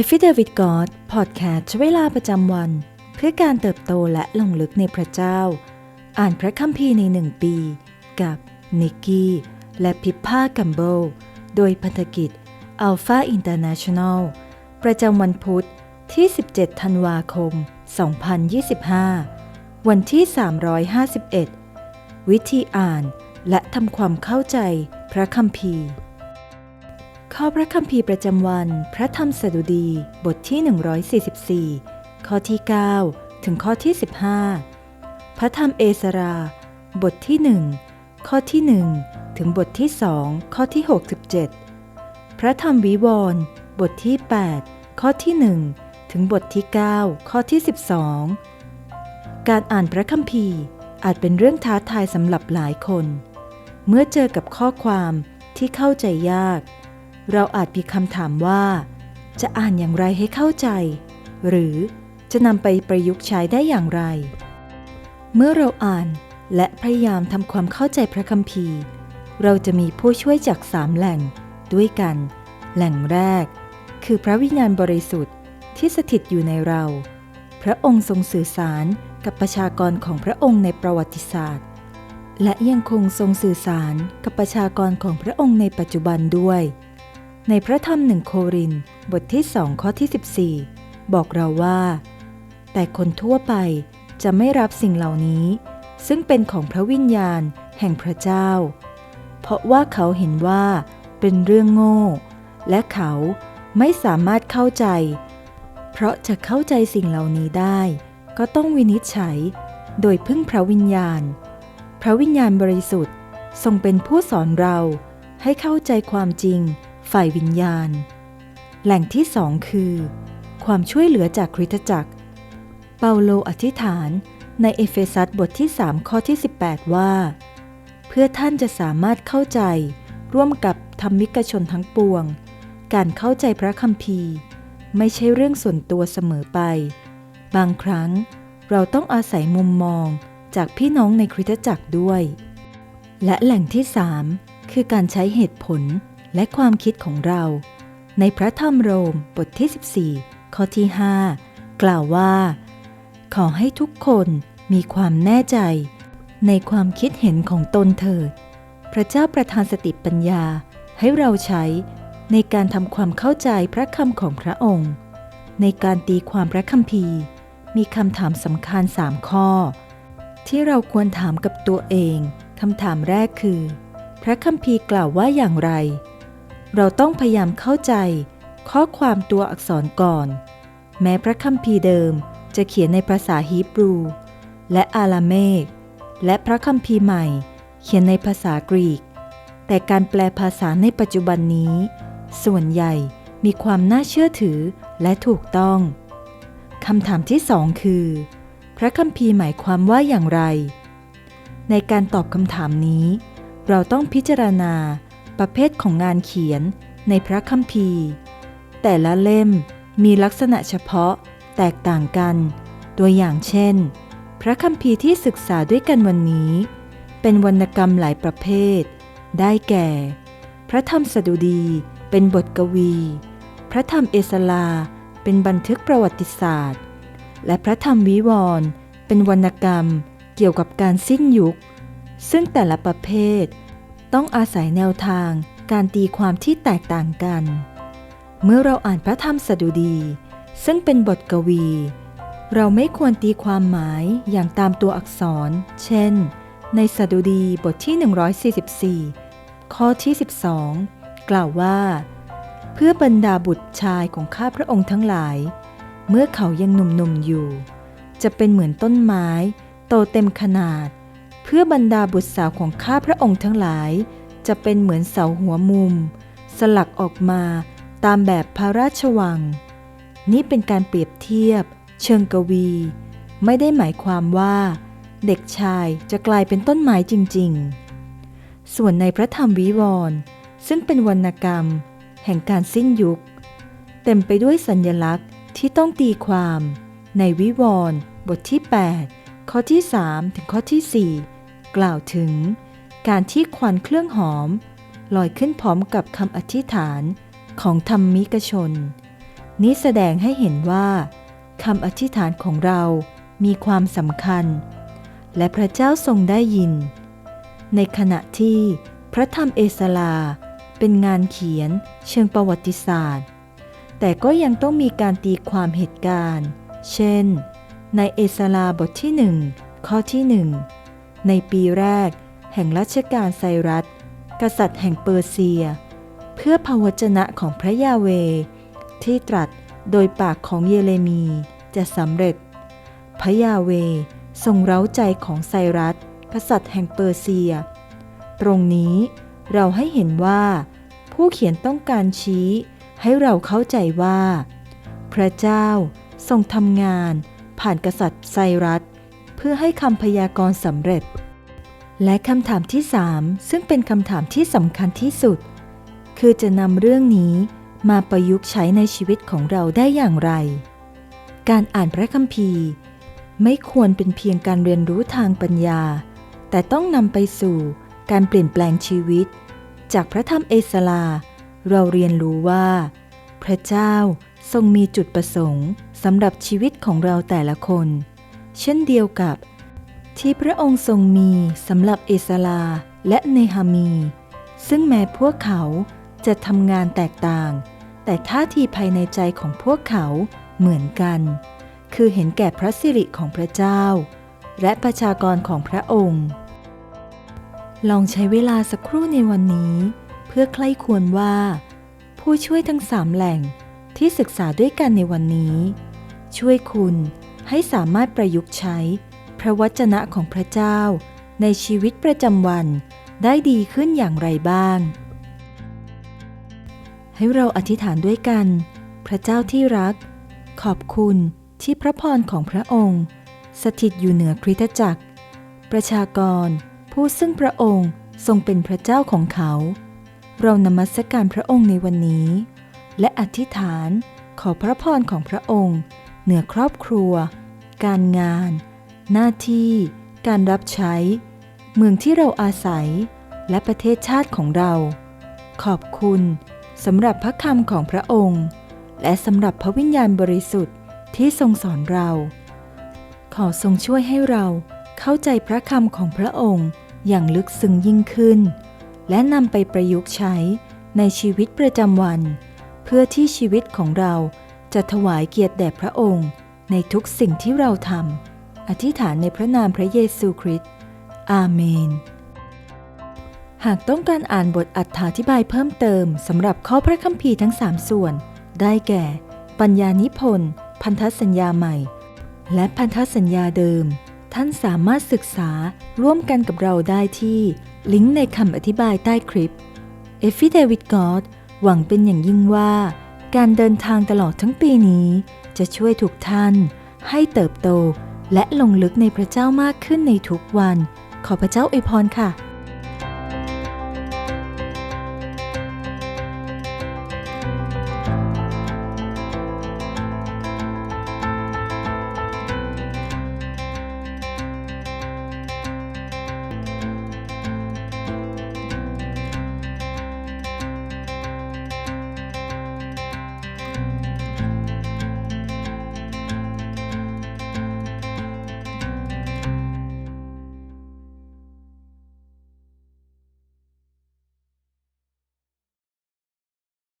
e f f i d e v i t God Podcast ใช้เวลาประจำวัน เพื่อการเติบโตและลงลึกในพระเจ้า อ่านพระคัมภีร์ในหนึ่งปี กับนิกกี้และพิพากัมโบโดยพันธกิจ Alpha International ประจำวันพุธที่ 17 ธันวาคม 2025 วันที่ 351 วิธีอ่านและทำความเข้าใจพระคัมภีร์ ข้อพระคัมภีร์ประจำวัน พระธรรมสดุดี บทที่ 144 ข้อที่ 9 ถึงข้อที่ 15 พระธรรมเอสรา บทที่ 1 ข้อที่ 1 ถึงบทที่ 2 ข้อที่ 67 พระธรรมวิวรณ์บทที่ 8 ข้อที่ 1 ถึงบทที่ 9 ข้อที่ 12 การอ่านพระคัมภีร์อาจเป็นเรื่องท้าทายสำหรับหลายคน เมื่อเจอกับข้อความที่เข้าใจยาก เราอาจมีคำถามว่า จะอ่านอย่างไรให้เข้าใจ หรือจะนำไปประยุกต์ใช้ได้อย่างไร เมื่อเราอ่านและพยายามทำความเข้าใจพระคัมภีร์ เราจะมีผู้ช่วยจากสามแหล่งด้วยกัน แหล่งแรก คือพระวิญญาณบริสุทธิ์ที่สถิตอยู่ในเรา พระองค์ทรงสื่อสารกับประชากรของพระองค์ในประวัติศาสตร์ และยังคงทรงสื่อสารกับประชากรของพระองค์ในปัจจุบันด้วย ในพระธรรมหนึ่งโครินบทที่สองข้อที่ 14 บอกเราว่า แต่คนทั่วไปจะไม่รับสิ่งเหล่านี้ ซึ่งเป็นของพระวิญญาณแห่งพระเจ้า เพราะว่าเขาเห็นว่าเป็นเรื่องโง่ และเขาไม่สามารถเข้าใจ เพราะจะเข้าใจสิ่งเหล่านี้ได้ ก็ต้องวินิจฉัย โดยพึ่งพระวิญญาณ พระวิญญาณบริสุทธิ์ทรงเป็นผู้สอนเราให้เข้าใจความจริง ฝ่ายวิญญาณ แหล่งที่สองคือ ความช่วยเหลือจากคริสตจักร เปาโลอธิษฐานในเอเฟซัสบทที่ 3 ข้อที่ 18 ว่า เพื่อท่านจะสามารถเข้าใจ ร่วมกับธรรมิกชนทั้งปวง การเข้าใจพระคัมภีร์ ไม่ใช่เรื่องส่วนตัวเสมอไป บางครั้งเราต้องอาศัยมุมมองจากพี่น้องในคริสตจักรด้วย และแหล่งที่ 3 คือการใช้เหตุผล และความคิดของเรา ในพระธรรมโรมบทที่ 14 ข้อที่ 5 กล่าวว่า ขอให้ทุกคนมีความแน่ใจ ในความคิดเห็นของตนเถิด พระเจ้าประทานสติปัญญาให้เราใช้ในการทำความเข้าใจพระคำของพระองค์ ในการตีความพระคัมภีร์ มีคำถามสำคัญสามข้อ ที่เราควรถามกับตัวเองคำถามแรกคือ พระคัมภีร์กล่าวว่าอย่างไร เราต้องพยายามเข้าใจ ข้อความตัวอักษรก่อน แม้พระคัมภีร์เดิมจะเขียนในภาษาฮีบรู และอาราเมก และพระคัมภีร์ใหม่ เขียนในภาษากรีก แต่การแปลภาษาในปัจจุบันนี้ ส่วนใหญ่มีความน่าเชื่อถือและถูกต้องคำถามที่สองคือ พระคัมภีร์หมายความว่าอย่างไร ในการตอบคำถามนี้ เราต้องพิจารณา ประเภทของงานเขียนในพระคัมภีร์ แต่ละเล่มมีลักษณะเฉพาะแตกต่างกัน ตัวอย่างเช่น พระคัมภีร์ที่ศึกษาด้วยกันวันนี้ เป็นวรรณกรรมหลายประเภท ได้แก่ พระธรรมสดุดีเป็นบทกวี พระธรรมเอสลาเป็นบันทึกประวัติศาสตร์ และพระธรรมวิวรณ์เป็นวรรณกรรมเกี่ยวกับการสิ้นยุค ซึ่งแต่ละประเภท ต้องอาศัยแนวทางการตีความที่แตกต่างกัน เมื่อเราอ่านพระธรรมสดุดี ซึ่งเป็นบทกวี เราไม่ควรตีความหมายอย่างตามตัวอักษร เช่น ในสดุดีบทที่ 144 ข้อที่ 12 กล่าวว่า เพื่อบรรดาบุตรชายของข้าพระองค์ทั้งหลาย เมื่อเขายังหนุ่มๆอยู่ จะเป็นเหมือนต้นไม้ โตเต็มขนาด เพื่อบรรดาบุตรสาวของข้าพระองค์ทั้งหลาย จะเป็นเหมือนเสาหัวมุม สลักออกมาตามแบบพระราชวัง นี่เป็นการเปรียบเทียบ เชิงกวี ไม่ได้หมายความว่า เด็กชายจะกลายเป็นต้นไม้จริง ๆ ส่วนในพระธรรมวิวรณ์ซึ่งเป็นวรรณกรรม แห่งการสิ้นยุค เต็มไปด้วยสัญญลักษณ์ที่ต้องตีความ ในวิวรณ์บทที่ 8 ข้อที่ 3 ถึงข้อที่ 4 กล่าวถึง การที่ควันเครื่องหอม ลอยขึ้นพร้อมกับคำอธิษฐานของธรรมิกชน นี้แสดงให้เห็นว่าคำอธิษฐานของเรามีความสำคัญ และพระเจ้าทรงได้ยิน ในขณะที่พระธรรมเอสลาเป็นงานเขียนเชิงประวัติศาสตร์ แต่ก็ยังต้องมีการตีความเหตุการณ์ เช่น ในเอสลาบทที่หนึ่งข้อที่หนึ่ง ในปีแรก แห่งรัชกาลไซรัส กษัตริย์แห่งเปอร์เซีย เพื่อพระวจนะของพระยาเว ที่ตรัสโดยปากของเยเรมีจะสำเร็จ พระยาเวทรงเร้าใจของไซรัส กษัตริย์แห่งเปอร์เซีย ตรงนี้เราให้เห็นว่า ผู้เขียนต้องการชี้ให้เราเข้าใจว่า พระเจ้าทรงทำงานผ่านกษัตริย์ไซรัส เพื่อให้คำพยากรณ์สำเร็จ และคำถามที่สามซึ่งเป็นคำถามที่สำคัญที่สุด คือจะนำเรื่องนี้มาประยุกต์ใช้ในชีวิตของเราได้อย่างไร การอ่านพระคัมภีร์ ไม่ควรเป็นเพียงการเรียนรู้ทางปัญญา แต่ต้องนำไปสู่การเปลี่ยนแปลงชีวิต จากพระธรรมเอสลา เราเรียนรู้ว่า พระเจ้าทรงมีจุดประสงค์สำหรับชีวิตของเราแต่ละคน เช่นเดียวกับ ที่พระองค์ทรงมีสำหรับเอสลาและเนฮามี ซึ่งแม้พวกเขาจะทำงานแตกต่าง แต่ท่าทีภายในใจของพวกเขาเหมือนกัน คือเห็นแก่พระสิริของพระเจ้า และประชากรของพระองค์ ลองใช้เวลาสักครู่ในวันนี้ เพื่อใคร่ควรว่า ผู้ช่วยทั้งสามแหล่งที่ศึกษาด้วยกันในวันนี้ ช่วยคุณ ให้สามารถประยุกต์ใช้ พระวจนะของพระเจ้า ในชีวิตประจำวันได้ดีขึ้นอย่างไรบ้าง ให้เราอธิษฐานด้วยกัน พระเจ้าที่รัก ขอบคุณที่พระพรของพระองค์ สถิตอยู่เหนือคริสตจักร ประชากรผู้ซึ่งพระองค์ทรงเป็นพระเจ้าของเขา เรานมัสการพระองค์ในวันนี้ และอธิษฐานขอพระพรของพระองค์ เหนือครอบครัว การงาน หน้าที่ การรับใช้ เมืองที่เราอาศัย และประเทศชาติของเรา ขอบคุณสำหรับพระคำของพระองค์ และสำหรับพระวิญญาณบริสุทธิ์ที่ทรงสอนเรา ขอทรงช่วยให้เราเข้าใจพระคำของพระองค์อย่างลึกซึ้งยิ่งขึ้น และนำไปประยุกต์ใช้ในชีวิตประจำวัน เพื่อที่ชีวิตของเรา จะถวายเกียรติแด่พระองค์ในทุกสิ่งที่เราทำอธิษฐานในพระนามพระเยซูคริสต์อาเมน หากต้องการอ่านบทอัถาธิบายเพิ่มเติมสำหรับข้อพระคัมภีร์ทั้ง 3 ส่วน ได้แก่ ปัญญานิพนธ์ พันธสัญญาใหม่ และพันธสัญญาเดิม ท่านสามารถศึกษาร่วมกันกับเราได้ที่ ลิงก์ในคำอธิบายใต้คลิป เอฟฟิเดวิดกอดหวังเป็นอย่างยิ่งว่า การเดินทางตลอดทั้งปีนี้ จะช่วยทุกท่าน ให้เติบโตและลงลึกในพระเจ้ามากขึ้นในทุกวัน ขอพระเจ้าอวยพรค่ะ